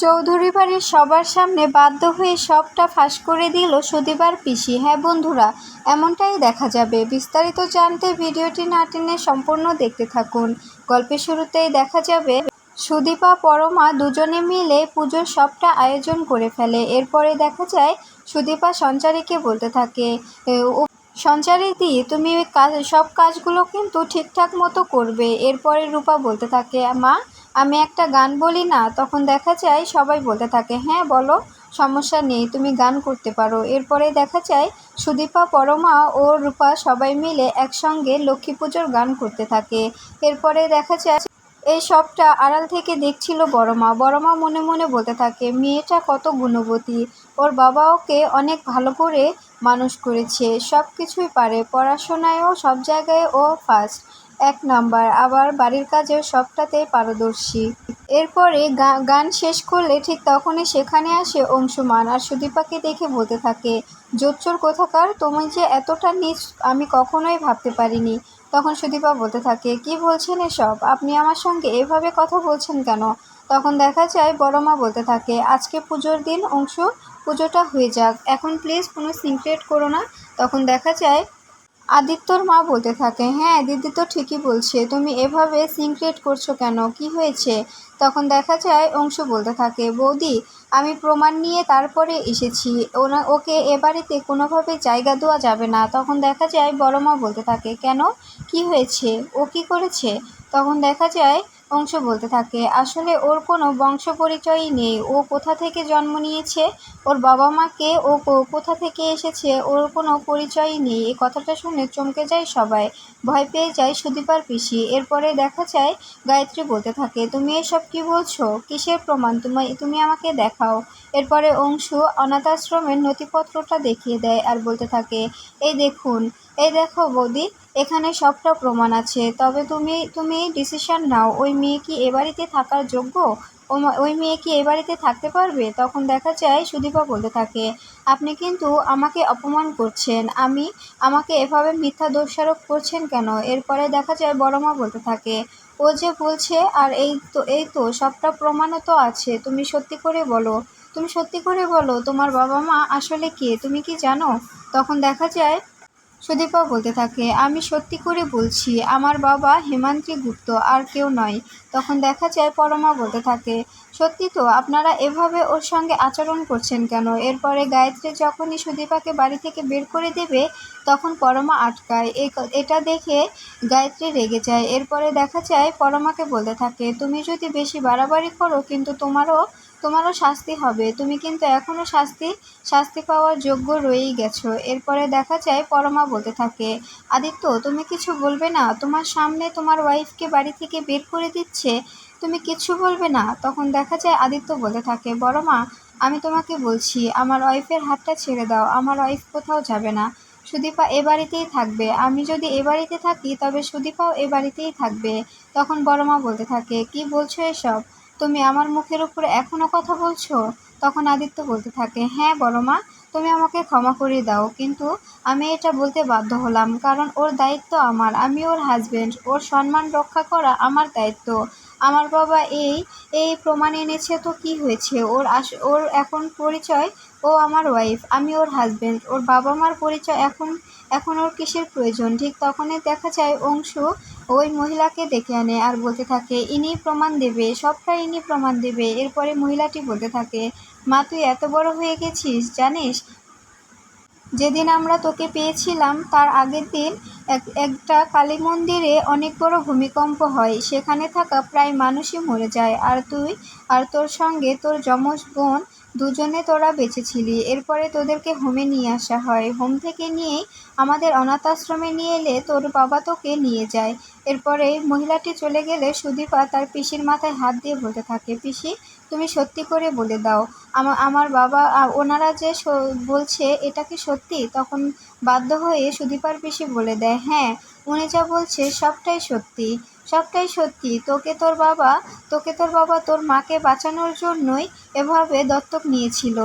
চৌধুরী বাড়ির সবার সামনে বাধ্য হয়ে সবটা ফাঁস করে দিল সুদীপার পিসি। হ্যাঁ বন্ধুরা এমনটাই দেখা যাবে। বিস্তারিত জানতে ভিডিওটি না টেনে সম্পূর্ণ দেখতে থাকুন। গল্পের শুরুতেই দেখা যাবে সুদীপা পরমা দুজনে মিলে পুজোর সবটা আয়োজন করে ফেলে। এরপরে দেখা যায় সুদীপা সঞ্চারীকে বলতে থাকে "এ, ও সঞ্চারী দি তুমি কাজ সব কাজগুলো কিন্তু ঠিকঠাক মতো করবে। এরপরে রূপা বলতে থাকে মা আমি একটা গান বলি না, তখন দেখা যায় সবাই বলতে থাকে হ্যাঁ বলো, সমস্যা নেই, তুমি গান করতে পারো। এরপরে দেখা যায় সুদীপা, পরমা ও রূপা সবাই মিলে একসঙ্গে লক্ষ্মী পুজোর গান করতে থাকে। এরপরে দেখা যায় এই সবটা আড়াল থেকে দেখছিল বড়মা। বড়মা মনে মনে বলতে থাকে, মেয়েটা কত গুণবতী, ওর বাবা ওকে অনেক ভালো করে মানুষ করেছে সব কিছুই পারে, পড়াশোনায়ও সব জায়গায় ও ফার্স্ট এক নাম্বার, আবার বাড়ির কাজে সবটাতেই পারদর্শী। এরপরে গান শেষ করলে ঠিক তখনই সেখানে আসে অংশুমান আর সুদীপাকে দেখে বলতে থাকে, জোচ্চোর কোথাকার? তুমি যে এতটা নিচ আমি কখনোই ভাবতে পারিনি। তখন সুদীপা বলতে থাকে, কি বলছেন এসব? আপনি আমার সঙ্গে এভাবে কথা বলছেন কেন? তখন দেখা যায় বড় মা বলতে থাকে, আজকে পুজোর দিন অংশ, পুজোটা হয়ে যাক। এখন প্লিজ কোনো সিক্রেট করো না। তখন দেখা যায় আদিত্যর মা বলতে থাকে হ্যাঁ দিদি তো ঠিকই বলছে, তুমি এভাবে সিনক্রেট করছ কেন? কি হয়েছে? তখন দেখা যায়, অংশ বলতে থাকে, বৌদি, আমি প্রমাণ নিয়ে তারপরে এসেছি। ওনা, ওকে এ বাড়িতে কোনোভাবে জায়গা দেওয়া যাবে না। তখন দেখা যায়, বড় মা বলতে থাকে, কেন? কি হয়েছে? ও কি করেছে? তখন দেখা যায় অংশ বলতে থাকে। আসলে ওর কোনো বংশ পরিচয়ই নেই। ও কোথা থেকে জন্ম নিয়েছে? ওর বাবা মাকে ও কোথা থেকে এসেছে? ওর কোনো পরিচয়ই নেই। এই কথাটা শুনে চমকে যায় সবাই। ভয় পেয়ে যায় সুদীপার পিসি। এরপরে দেখা যায় গায়ত্রী বলতে থাকে, তুমি এসব কি বলছো? কিসের প্রমাণ? তুমি তুমি আমাকে দেখাও। এরপরে অংশু অনাথ আশ্রমের নথিপত্রটা দেখিয়ে দেয় আর বলতে থাকে, এই দেখুন, এই দেখো বৌদি এখানে সবটা প্রমাণ আছে। তবে তুমি তুমি ডিসিশন নাও, ওই মেয়ে কি এ বাড়িতে থাকার যোগ্য? ওই মেয়ে কি এ বাড়িতে থাকতে পারবে? তখন দেখা যায় সুদীপা বলতে থাকে, আপনি কিন্তু আমাকে অপমান করছেন। আমি, আমাকে এভাবে মিথ্যা দোষারোপ করছেন কেন? এরপরে দেখা যায় বড় মা বলতে থাকে, ও যে বলছে, আর এই তো এই তো, সবটা প্রমাণও তো আছে। তুমি সত্যি করে বলো, তুমি সত্যি করে বলো, তোমার বাবা মা আসলে কে? তুমি কি জানো? তখন দেখা যায় সুদীপা বলতে থাকে, আমি সত্যি করে বলছি, আমার বাবা হেমান্ত্রী গুপ্ত, আর কেউ নয়। তখন দেখা যায় পরমা বলতে থাকে, সত্যি তো, আপনারা এভাবে ওর সঙ্গে আচরণ করছেন কেন? এরপরে গায়ত্রী যখনই সুদীপাকে বাড়ি থেকে বের করে দেবে, তখন পরমা আটকায়। এটা দেখে গায়ত্রী রেগে যায়। এরপরে দেখা যায় পরমাকে বলতে থাকে, তুমি যদি বেশি বাড়াবাড়ি করো, কিন্তু তোমারও তোমারও শাস্তি হবে। তুমি কিন্তু এখনও শাস্তি শাস্তি পাওয়ার যোগ্য রয়েই গেছো। এরপরে দেখা যায় পরমা বলতে থাকে, আদিত্য, তুমি কিছু বলবে না? তোমার সামনে তোমার ওয়াইফকে বাড়ি থেকে বের করে দিচ্ছে? তুমি কিছু বলবে না? তখন দেখা যায় আদিত্য বলতে থাকে বড় মা আমি তোমাকে বলছি, আমার ওয়াইফের হাতটা ছেড়ে দাও। আমার ওয়াইফ কোথাও যাবে না। সুদীপা এ বাড়িতেই থাকবে। আমি যদি এ বাড়িতে থাকি, তবে সুদীপাও এ বাড়িতেই থাকবে। তখন বড় মা বলতে থাকে, কি বলছো এসব? তুমি আমার মুখের উপরে এখনও কথা বলছো? তখন আদিত্য বলতে থাকে হ্যাঁ বড় মা, তুমি আমাকে ক্ষমা করে দাও, কিন্তু আমি এটা বলতে বাধ্য হলাম, কারণ ওর দায়িত্ব আমার, আমি ওর হাজবেন্ড ওর সম্মান রক্ষা করা আমার দায়িত্ব। আমার বাবা এই এই প্রমাণ এনেছে তো কি হয়েছে? ওর আস, ওর এখন পরিচয়, ও আমার ওয়াইফ আমি ওর হাজবেন্ড ওর বাবা মার পরিচয় এখন এখন ওর কিসের প্রয়োজন? ঠিক তখনই দেখা যায় অংশু ওই মহিলাকে দেখে আনে আর বলতে থাকে, ইনি প্রমাণ দেবে সবটা ইনি প্রমাণ দেবে। এরপরে মহিলাটি বলতে থাকে, মা, তুই এত বড় হয়ে গেছিস, জানিস? যেদিন আমরা তোকে পেয়েছিলাম, তার আগের দিন এক, একটা কালী মন্দিরে অনেক বড় ভূমিকম্প হয়। সেখানে থাকা প্রায় মানুষই মরে যায়। আর তুই আর তোর সঙ্গে তোর যমজ বোন দুজনে তোরা বেঁচেছিলি। এরপরে তোদেরকে হোমে নিয়ে আসা হয়। হোম থেকে নিয়েই আমাদের অনাথ আশ্রমে নিয়ে এলে তোর বাবা তোকে নিয়ে যায়। এরপরে মহিলাটি চলে গেলে সুদীপা তার পিসির মাথায় হাত দিয়ে বলতে থাকে, পিসি, তুমি সত্যি করে বলে দাও। আমা, আমার বাবা ওনারা যে বলছে এটা কি সত্যি? তখন বাধ্য হয়ে সুদীপার পিসি বলে দেয় হ্যাঁ উনি যা বলছে সবটাই সত্যি সবটাই সত্যি। তোকে তোর বাবা, তোকে তোর বাবা তোর মাকে বাঁচানোর জন্যই এভাবে দত্তক নিয়েছিল।